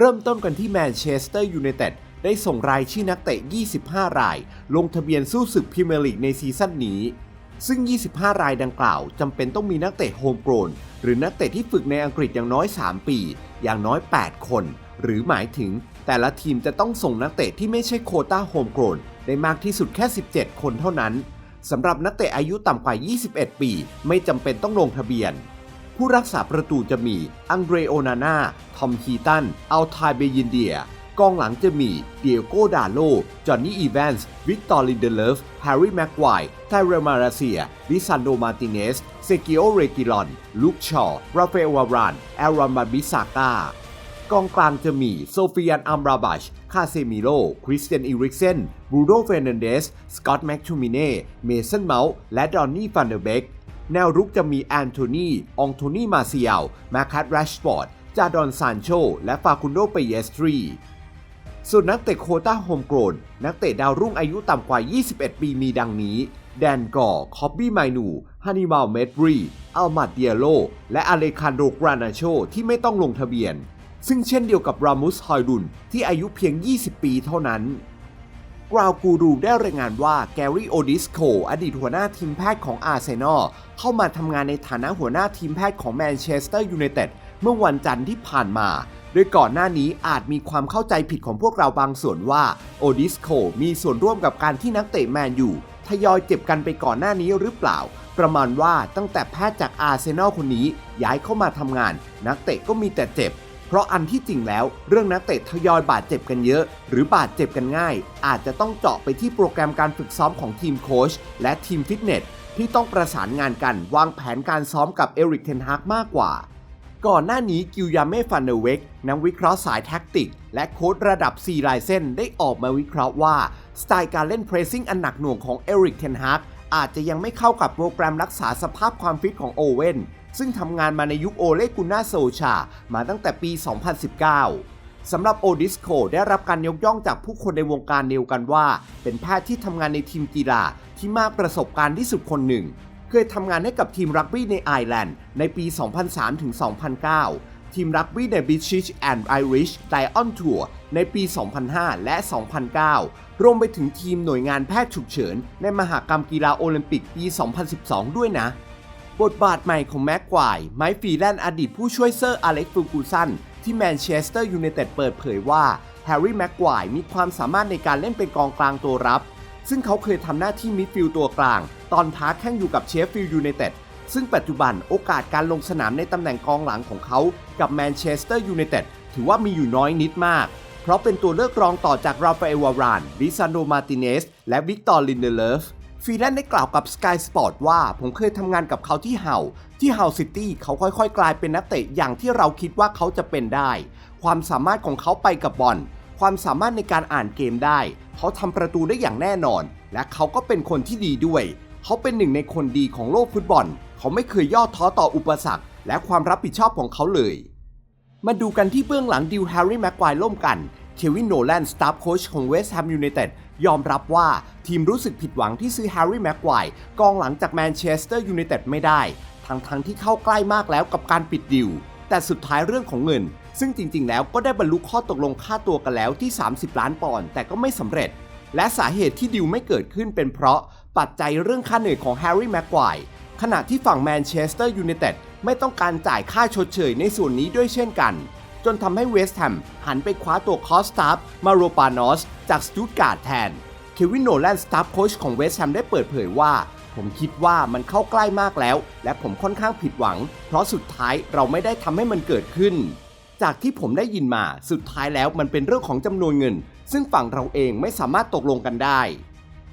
เริ่มต้นกันที่แมนเชสเตอร์ยูไนเต็ดได้ส่งรายชื่อนักเตะ 25 ราย ลงทะเบียนสู้ศึกพรีเมียร์ลีกในซีซั่นนี้ ซึ่ง 25 รายดังกล่าวจำเป็นต้องมีนักเตะโฮมโกรนหรือนักเตะที่ฝึกในอังกฤษอย่างน้อย 3 ปี อย่างน้อย 8 คน หรือหมายถึง แต่ละทีมจะต้องส่งนักเตะที่ไม่ใช่โคต้าโฮมโกรนได้มากที่สุดแค่ 17 คนเท่านั้นสำหรับนักเตะอายุต่ำกว่า 21 ปี ไม่จำเป็นต้องลงทะเบียน ผู้รักษาประตูจะมีอังเดรโอนาน่า ทอมฮีตัน อัลทายเบยินเดีย กองหลังจะมีเดียโกดาโล จอห์นนี่อีแวนส์ วิกตอร์ลินเดเลฟ แฮร์รี่แม็กไวร์ไทเรมาราเซีย ลิซันโดมาติเนส เซกิโอเรกิลอน ลูกชอร์ราเอลวาราน แอรอนมาบิซาก้ากองกลางจะมีโซฟิยันอัมราบัช คาเซมิโล คริสเตียน อิริกเซนบรูโดเฟรนันเดส สกอตต์แม็กทูมิเน่ เมสันเมาส์และดอนนี่ฟันเดอร์เบก แนวรุกจะมีแอนโทนีองโทนีมาเซียลมาคัตแรชฟอร์ด จาดอนซานโช และฟาคุนโดเปเยสตรี ส่วนนักเตะโคต้าโฮมโกรนนักเตะดาวรุ่งอายุต่ำกว่า 21 ปีมีดังนี้ แดนกอร์คอบบี้ไมนูฮันนิบาลเมดบรีอัลมาเดียโล และอเลคันโดกรานาโชที่ไม่ต้องลงทะเบียน ซึ่งเช่นเดียวกับรามุสฮอยดุนที่อายุเพียง 20 ปีเท่านั้น กราวกูรูได้รายงานว่าแกรี่โอดิสโคอดีตหัวหน้าทีมแพทย์ของอาร์เซนอลเข้ามาทำงานในฐานะหัวหน้าทีมแพทย์ของแมนเชสเตอร์ยูไนเต็ดเมื่อวันจันทร์ที่ผ่านมาโดยก่อนหน้านี้อาจมีความเข้าใจผิดของพวกเราบางส่วนว่าโอดิสโคมีส่วนร่วมกับการที่นักเตะแมนยูทยอยเจ็บกันไปก่อนหน้านี้หรือเปล่า ประมาณว่าตั้งแต่แพทย์จากอาร์เซนอลคนนี้ย้ายเข้ามาทำงาน นักเตะก็มีแต่เจ็บ เพราะอันที่จริงแล้วเรื่องนักเตะทยอยบาดเจ็บกันเยอะ หรือบาดเจ็บกันง่าย อาจจะต้องเจาะไปที่โปรแกรมการฝึกซ้อมของทีมโค้ชและทีมฟิตเนสที่ต้องประสานงานกันวางแผนการซ้อมกับเอริกเทนฮากมากกว่า ก่อนหน้านี้กิลยาเม่ฟันเดเวกนักวิเคราะห์สายแท็กติก และโค้ชระดับ 4 ลายเส้นได้ออกมาวิเคราะห์ว่า สไตล์การเล่นเพรสซิ่งอันหนักหน่วงของเอริกเทนฮากอาจจะยังไม่เข้ากับโปรแกรมรักษาสภาพความฟิตของโอเว่น ซึ่งทำงานมาในยุคโอเลกุน่าโซชา มาตั้งแต่ปี 2019 สำหรับโอดิสโคได้รับการยกย่องจากผู้คนในวงการเดียวกันว่า เป็นแพทย์ที่ทำงานในทีมกีฬาที่มากประสบการณ์ที่สุดคนหนึ่ง เคยทำงานให้กับทีมรักบี้ในไอร์แลนด์ในปี 2003ถึง2009 ทีมรักบี้ใน British and Irish Lion Tour ในปี 2005 และ 2009 รวมไปถึงทีมหน่วยงานแพทย์ฉุกเฉิน ในมหากรรมกีฬาโอลิมปิกปี 2012 ด้วยนะ บทบาทใหม่ของแม็กควาย ไมฟรีแลนด์อดีตผู้ช่วยเซอร์อเล็กซ์ฟูกูสันที่แมนเชสเตอร์ยูไนเต็ดเปิดเผยว่าแฮร์รี่แม็กควายมีความสามารถในการเล่นเป็นกองกลางตัวรับ ซึ่งเขาเคยทำหน้าที่มิดฟิลด์ตัวกลาง ตอนท้าแข่งอยู่กับเชฟฟิลด์ยูไนเต็ดซึ่งปัจจุบันโอกาสการลงสนามในตำแหน่งกองหลังของเขา กับแมนเชสเตอร์ยูไนเต็ดถือว่ามีอยู่น้อยนิดมาก เพราะเป็นตัวเลือกรองต่อจากราฟาเอลวารานลิซานโดมาติเนสและวิกตอร์ลินเดเลฟ ฟรีแลนซ์ได้กล่าวกับ Sky Sport ว่าผมเคยทำงานกับเขาที่เฮาที่เฮาซิตี้เขาค่อยๆ กลายเป็นนักเตะอย่างที่เราคิดว่าเขาจะเป็นได้ ความสามารถของเขาไปกับบอลความสามารถในการอ่านเกมได้ เขาทำประตูได้อย่างแน่นอน และเขาก็เป็นคนที่ดีด้วย เขาเป็นหนึ่งในคนดีของโลกฟุตบอล เขาไม่เคยย่อท้อต่ออุปสรรค และความรับผิดชอบของเขาเลย มาดูกันที่เบื้องหลังดิวแฮร์รี่แม็กควายล่มกัน เควินโนแลนสตาฟโค้ชของเวสต์แฮมยูไนเต็ดยอมรับว่า ทีมรู้สึกผิดหวังที่ซื้อแฮร์รี่แม็กควายกองหลังจากแมนเชสเตอร์ยูไนเต็ดไม่ได้ ทั้งทั้งๆที่เข้าใกล้มากแล้วกับการปิดดิว แต่สุดท้ายเรื่องของเงิน ซึ่งจริง ๆ แล้วก็ได้บรรลุข้อตกลงค่าตัวกันแล้วที่ 30 ล้านปอนด์แต่ก็ไม่สำเร็จ และสาเหตุที่ดิวไม่เกิดขึ้นเป็นเพราะปัจจัยเรื่องค่าเหนื่อยของแฮร์รี่แม็กควายขณะที่ฝั่งแมนเชสเตอร์ยูไนเต็ดไม่ต้องการจ่ายค่าชดเชยในส่วนนี้ด้วยเช่นกัน จนทำให้เวสต์แฮมหันไปคว้าตัวคอสตาฟมาโรปานอส จากสตูตการ์ดแทน เควินโนแลนสตาฟโค้ชของเวสต์แฮมได้เปิดเผยว่า ผมคิดว่ามันเข้าใกล้มากแล้ว และผมค่อนข้างผิดหวัง เพราะสุดท้ายเราไม่ได้ทำให้มันเกิดขึ้น จากที่ผมได้ยินมาสุดท้ายแล้วมันเป็นเรื่องของจำนวนเงิน ซึ่งฝั่งเราเองไม่สามารถตกลงกันได้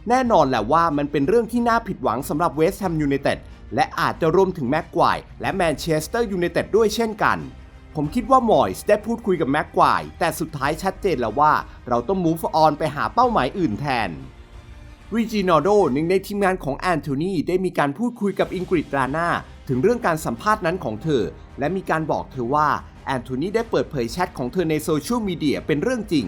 แน่นอนแหละว่ามันเป็นเรื่องที่น่าผิดหวังสำหรับเวสต์แฮมยูไนเต็ดและอาจจะรวมถึงแม็กควายและแมนเชสเตอร์ยูไนเต็ดด้วยเช่นกัน ผมคิดว่ามอยส์ได้พูดคุยกับแม็กควายแต่สุดท้ายชัดเจนแล้วว่าเราต้อง move on ไปหาเป้าหมายอื่นแทนรีจินอโดหนึ่งในทีมงานของแอนโทนีได้มีการพูดคุยกับอิงกริดราน่าถึงเรื่องการสัมภาษณ์นั้นของเธอ และมีการบอกเธอว่าแอนโทนีได้เปิดเผยแชทของเธอในโซเชียลมีเดียเป็นเรื่องจริง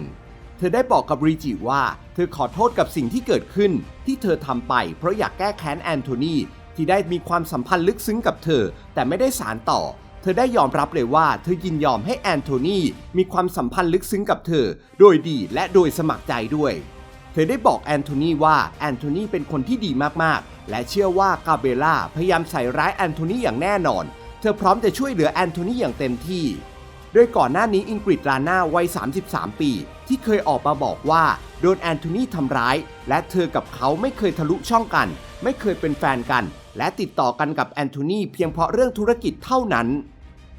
เธอได้บอกกับรีจิว่า เธอขอโทษกับสิ่งที่เกิดขึ้น ที่เธอทำไป เพราะอยากแก้แค้นแอนโทนีที่ได้มีความสัมพันธ์ลึกซึ้งกับเธอ แต่ไม่ได้สารต่อ ธอได้ยอมรับเลยว่าเธอยินยอมให้แอนโทนีมีความสัมพันธ์ลึกซึ้งกับเธอ โดยดีและโดยสมัครใจด้วย เธอได้บอกแอนโทนีว่าแอนโทนีเป็นคนที่ดีมากๆ และเชื่อว่ากาเบล่าพยายามใส่ร้ายแอนโทนีอย่างแน่นอน เธอพร้อมจะช่วยเหลือแอนโทนีอย่างเต็มที่โดยก่อนหน้านี้อิงกริดราน่าวัย 33 ปี ที่เคยออกมาบอกว่า โดนแอนโทนีทำร้าย และเธอกับเขาไม่เคยทะลุช่องกัน ไม่เคยเป็นแฟนกัน และติดต่อกันกับแอนโทนีเพียงเพราะเรื่องธุรกิจเท่านั้น